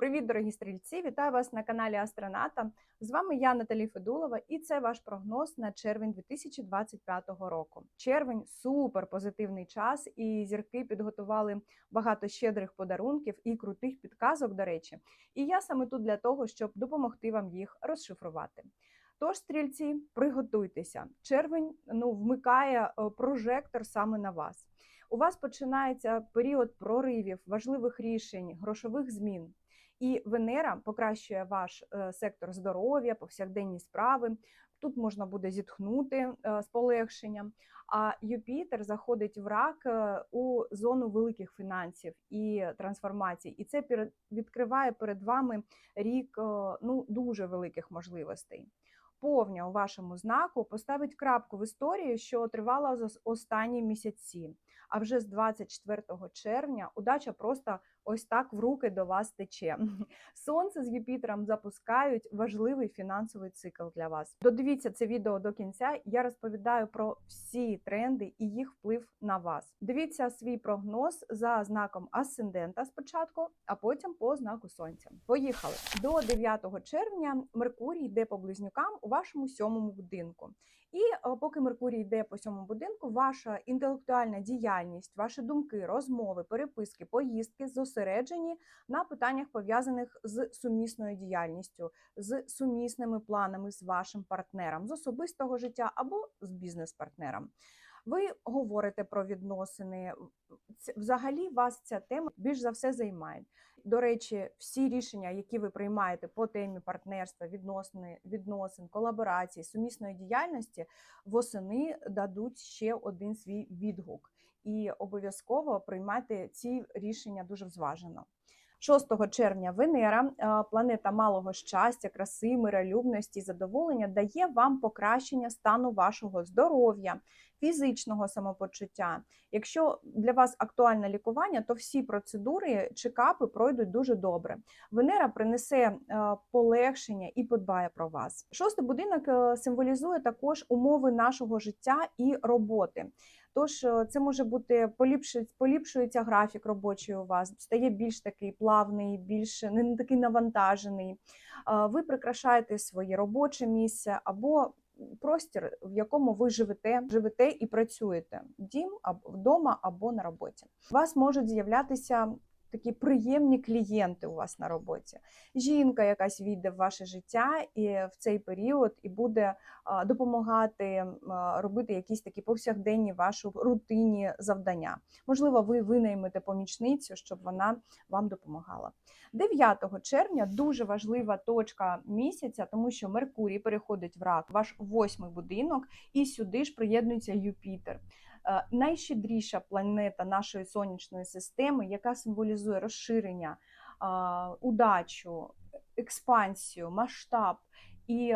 Привіт, дорогі стрільці! Вітаю вас на каналі Астроната. З вами я, Наталі Федулова, і це ваш прогноз на червень 2025 року. Червень супер позитивний час, і зірки підготували багато щедрих подарунків і крутих підказок, до речі. І я саме тут для того, щоб допомогти вам їх розшифрувати. Тож, стрільці, приготуйтеся. Червень ну, вмикає е, прожектор саме на вас. У вас починається період проривів, важливих рішень, грошових змін. І Венера покращує ваш е, сектор здоров'я, повсякденні справи. Тут можна буде зітхнути е, з полегшенням. А Юпітер заходить в рак е, у зону великих фінансів і трансформацій, і це відкриває перед вами рік ну дуже великих можливостей. Повня у вашому знаку поставить крапку в історії, що тривала за останні місяці. А вже з 24 червня удача просто ось так в руки до вас тече. Сонце з Юпітером запускають важливий фінансовий цикл для вас. Додивіться це відео до кінця. Я розповідаю про всі тренди і їх вплив на вас. Дивіться свій прогноз за знаком асцендента спочатку, а потім по знаку сонця. Поїхали до 9 червня. Меркурій йде по близнюкам у вашому сьомому будинку. І е, поки Меркурій йде по цьому будинку, ваша інтелектуальна діяльність, ваші думки, розмови, переписки, поїздки зосереджені на питаннях пов'язаних з сумісною діяльністю, з сумісними планами з вашим партнером, з особистого життя або з бізнес-партнером. Ви говорите про відносини. Взагалі вас ця тема більш за все займає. До речі, всі рішення, які ви приймаєте по темі партнерства, відносини, відносин, колаборації, сумісної діяльності, восени дадуть ще один свій відгук, і обов'язково приймайте ці рішення дуже зважено. 6 червня Венера, планета малого щастя, краси, миролюбності, задоволення, дає вам покращення стану вашого здоров'я, фізичного самопочуття. Якщо для вас актуальне лікування, то всі процедури чекапи пройдуть дуже добре. Венера принесе полегшення і подбає про вас. Шостий будинок е, символізує також умови нашого життя і роботи. Тож е, це може бути поліпшується графік робочий у вас, стає більш такий плавний, більш не такий навантажений. Ви прикрашаєте своє робоче місце або простір, в якому ви живете, живете і працюєте дім вдома або на роботі. У вас можуть з'являтися такі приємні клієнти у вас на роботі. Жінка, якась війде в ваше життя і в цей період і буде допомагати робити якісь такі повсякденні ваші рутинні завдання. Можливо, ви винаймете помічницю, щоб вона вам допомагала. 9 червня дуже важлива точка місяця, тому що Меркурій переходить в рак, ваш восьмий будинок, і сюди ж приєднується Юпітер. Е, найщедріша планета нашої сонячної системи, яка символізує розширення, удачу, експансію, масштаб. І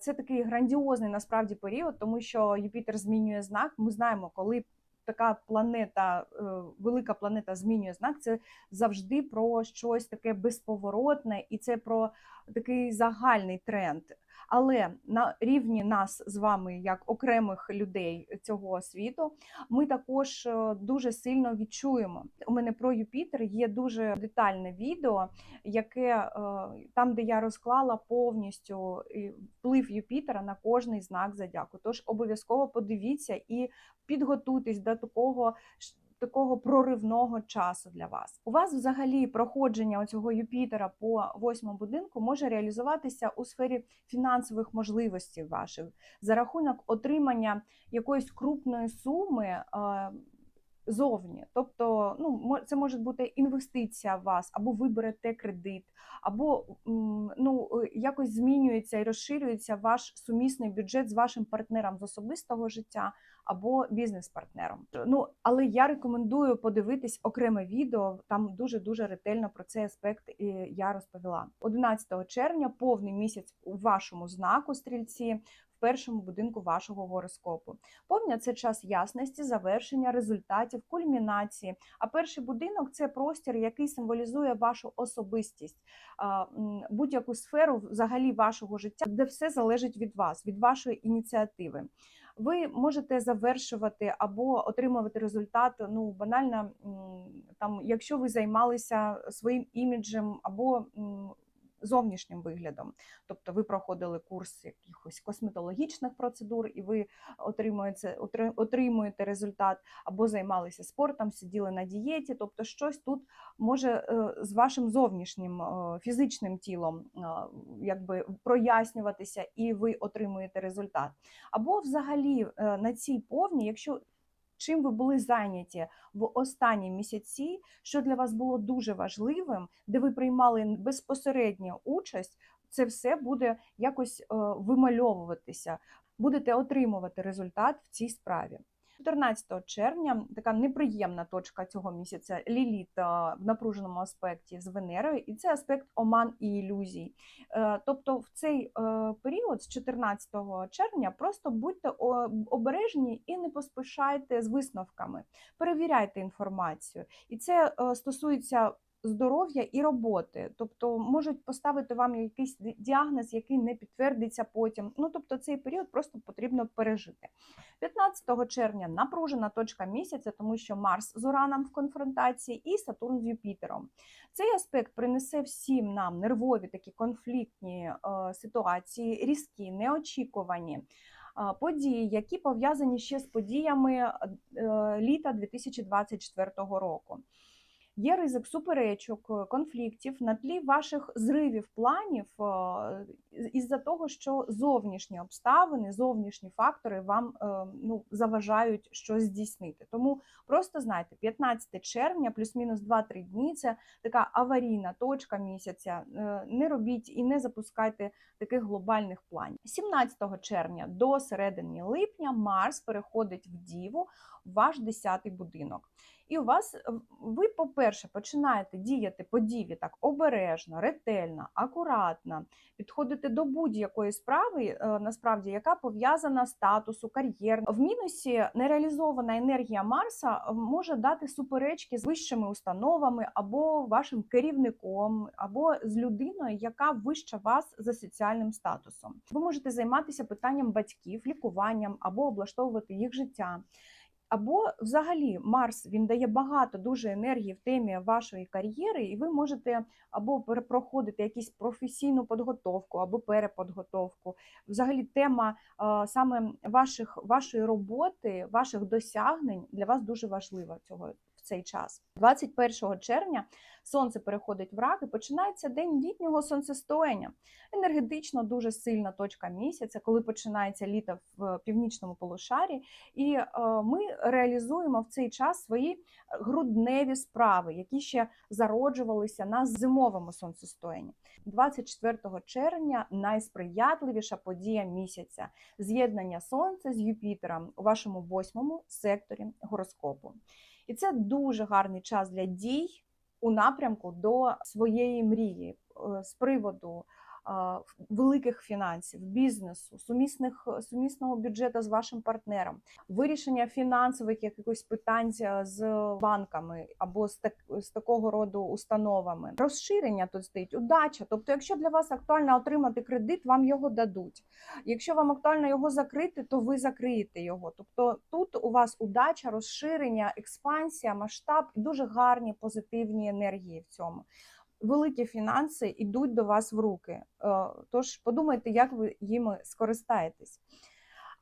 це такий грандіозний насправді період, тому що Юпітер змінює знак. Ми знаємо, коли така планета, е, велика планета змінює знак, це завжди про щось таке безповоротне, і це про такий загальний тренд. Але на рівні нас з вами, як окремих людей цього світу, ми також е, дуже сильно відчуємо. У мене про Юпітер є дуже детальне відео, яке е, там, де я розклала повністю вплив Юпітера на кожний знак зодіаку. Тож обов'язково подивіться і підготуйтесь до такого такого проривного часу для вас. У вас взагалі проходження оцього Юпітера по восьмому будинку може реалізуватися у сфері фінансових можливостей ваших за рахунок отримання якоїсь крупної суми зовні. Тобто, ну це може бути інвестиція в вас, або ви берете кредит, або ну якось змінюється і розширюється ваш сумісний бюджет з вашим партнером з особистого життя або бізнес-партнером. Ну але я рекомендую подивитись окреме відео. Там дуже дуже ретельно про цей аспект я розповіла. 11 червня, повний місяць у вашому знаку стрільці першому будинку вашого гороскопу. Повня це час ясності, завершення, результатів, кульмінації. А перший будинок це простір, який символізує вашу особистість, будь-яку сферу взагалі вашого життя, де все залежить від вас, від вашої ініціативи. ви можете завершувати або отримувати результат. Ну банально там, якщо ви займалися своїм іміджем або зовнішнім виглядом, тобто ви проходили курс якихось косметологічних процедур, і ви отримуєте, отримуєте результат, або займалися спортом, сиділи на дієті, тобто щось тут може е, з вашим зовнішнім е, фізичним тілом е, якби прояснюватися, і ви отримуєте результат. Або взагалі на цій повні, якщо чим ви були зайняті в останні місяці, що для вас було дуже важливим, де ви приймали безпосередню участь, це все буде якось е, вимальовуватися, будете отримувати результат в цій справі. 14 червня така неприємна точка цього місяця Ліліт е, в напруженому аспекті з Венерою, і це аспект оман і ілюзій. Е, Тобто в цей е, період з 14 червня просто будьте обережні і не поспішайте з висновками, перевіряйте інформацію. І це стосується здоров'я і роботи. Тобто можуть поставити вам якийсь діагноз, який не підтвердиться потім. Ну тобто цей період просто потрібно пережити. 15 червня напружена точка місяця, тому що Марс з Ураном в конфронтації і Сатурн з Юпітером. Цей аспект принесе всім нам нервові такі конфліктні е, ситуації, різкі, неочікувані. е, Події, які пов'язані ще з подіями е, літа 2024 року. Є ризик суперечок, е, конфліктів на тлі ваших зривів планів е, із-за того, що зовнішні обставини, зовнішні фактори вам е, ну, заважають щось здійснити. Тому просто знайте, 15 червня, плюс-мінус 2-3 дні це така аварійна точка місяця. Не робіть і не запускайте таких глобальних планів. 17 червня до середини липня Марс переходить в Діву, ваш 10-й будинок. І у вас, ви, по-перше, починаєте діяти по діві так обережно, ретельно, акуратно, підходити до будь-якої справи, е, насправді, яка пов'язана з статусу, кар'єр. В мінусі нереалізована енергія Марса е, може дати суперечки з вищими установами або вашим керівником, або з людиною, яка вища вас за соціальним статусом. Ви можете займатися питанням батьків, лікуванням або облаштовувати їх життя. Або взагалі Марс він дає багато дуже енергії в темі вашої кар'єри, і ви можете або проходити якусь професійну підготовку, або переподготовку. Взагалі, тема саме ваших, вашої роботи, ваших досягнень для вас дуже важлива цього в цей час. 21 червня сонце переходить в рак і починається день літнього сонцестояння. Енергетично дуже сильна точка місяця, коли починається літо в північному полушарі. І е, ми реалізуємо в цей час свої грудневі справи, які ще зароджувалися на зимовому сонцестоянні. 24 червня найсприятливіша подія місяця з'єднання сонця з Юпітером у вашому восьмому секторі гороскопу. І це дуже гарний час для дій у напрямку до своєї мрії е, з приводу великих фінансів, бізнесу, сумісних сумісного бюджету з вашим партнером, вирішення фінансових якихось питань з- з банками або з так з такого роду установами. Розширення тут стоїть удача. Тобто, якщо для вас актуально отримати кредит, вам його дадуть. Якщо вам актуально його закрити, то ви закриєте його. Тобто тут у вас удача, розширення, експансія, масштаб дуже гарні позитивні енергії в цьому. Великі фінанси йдуть до вас в руки. Е, Тож подумайте, як ви їми скористаєтесь.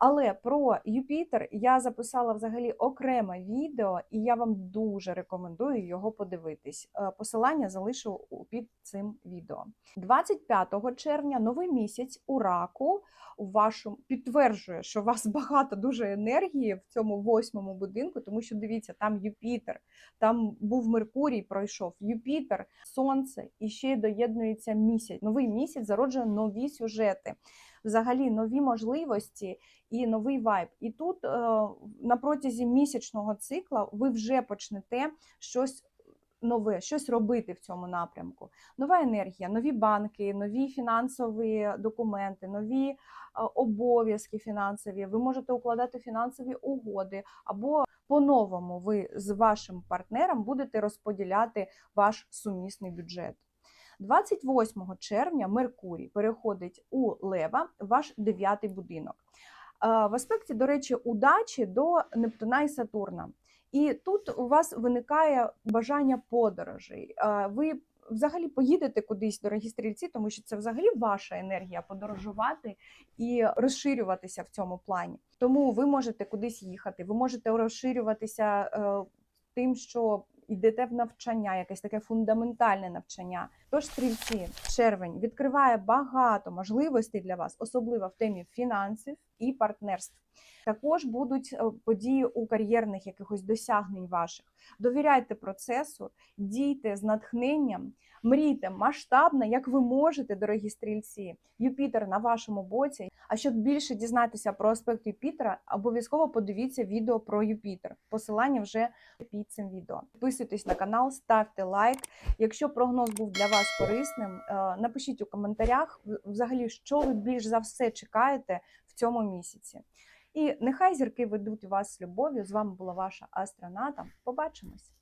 Але про Юпітер я записала взагалі окреме відео, і я вам дуже рекомендую його подивитись. Е, Посилання залишу під цим відео. 25 червня новий місяць у раку у вашому підтверджує, що у вас багато дуже енергії в цьому восьмому будинку, тому що дивіться, там Юпітер, там був Меркурій, пройшов Юпітер, Сонце і ще доєднується місяць. Новий місяць зароджує нові сюжети, взагалі нові можливості і новий вайб. І тут е, на протязі місячного цикла ви вже почнете щось. Нове, щось робити в цьому напрямку. Нова енергія, нові банки, нові фінансові документи, нові е, обов'язки фінансові. Ви можете укладати фінансові угоди, або по-новому ви з вашим партнером будете розподіляти ваш сумісний бюджет. 28 червня Меркурій переходить у Лева, ваш дев'ятий будинок. В аспекті, до речі, удачі до Нептуна і Сатурна. І тут у вас виникає бажання подорожей. Ви взагалі поїдете кудись, дорогі стрільці, тому що це взагалі ваша енергія подорожувати і розширюватися в цьому плані. Тому ви можете кудись їхати, ви можете розширюватися е, тим, що йдете в навчання, якесь таке фундаментальне навчання. Тож стрільці, червень відкриває багато можливостей для вас, особливо в темі фінансів і партнерств. Також будуть е, події у кар'єрних якихось досягнень ваших. Довіряйте процесу, дійте з натхненням, мрійте масштабно, як ви можете, дорогі стрільці. Юпітер на вашому боці. А щоб більше дізнатися про аспект Юпітера, обов'язково подивіться відео про Юпітер. Посилання вже під цим відео. Підписуйтесь на канал, ставте лайк. Якщо прогноз був для вас корисним, е, напишіть у коментарях взагалі, що ви більш за все чекаєте в цьому місяці. І нехай зірки ведуть вас з любов'ю. З вами була ваша астроната. Побачимось!